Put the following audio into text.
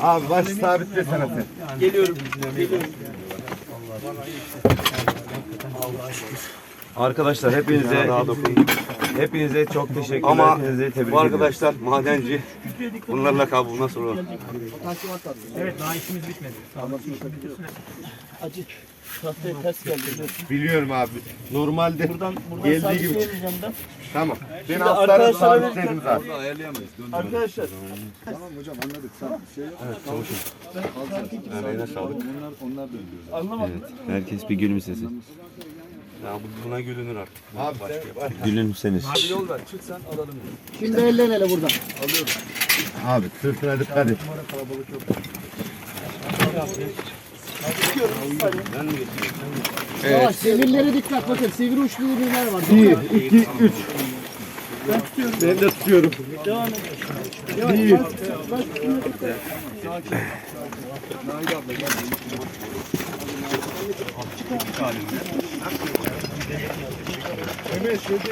Abi baş sabitle sana sen. Geliyorum. Geliyorum. Arkadaşlar hepinize hepinize çok teşekkürler. Ama hepinize tebrik bu ediyorum. arkadaşlar madenci. Bunlarla kal bu nasıl olur? Evet daha işimiz bitmedi. Acık. Tahtaya ters geldi. Biliyorum abi. Normalde Buradan, buradan Geldiği gibi. ben. tamam. Ben altlara sabitledim zaten. Arkadaşlar Eline sağlık. anlamadım. Herkes bir gülümsesin. Ya bu- buna gülünür artık. Abi Gülümseniz. Şimdi elden ele buradan. Abi sırtına dikkat et. Yavaş sivirlere dikkat bakın sivri uçlu ürünler var. Bir, iki, üç. Ben de tutuyorum. Bir. Bravo.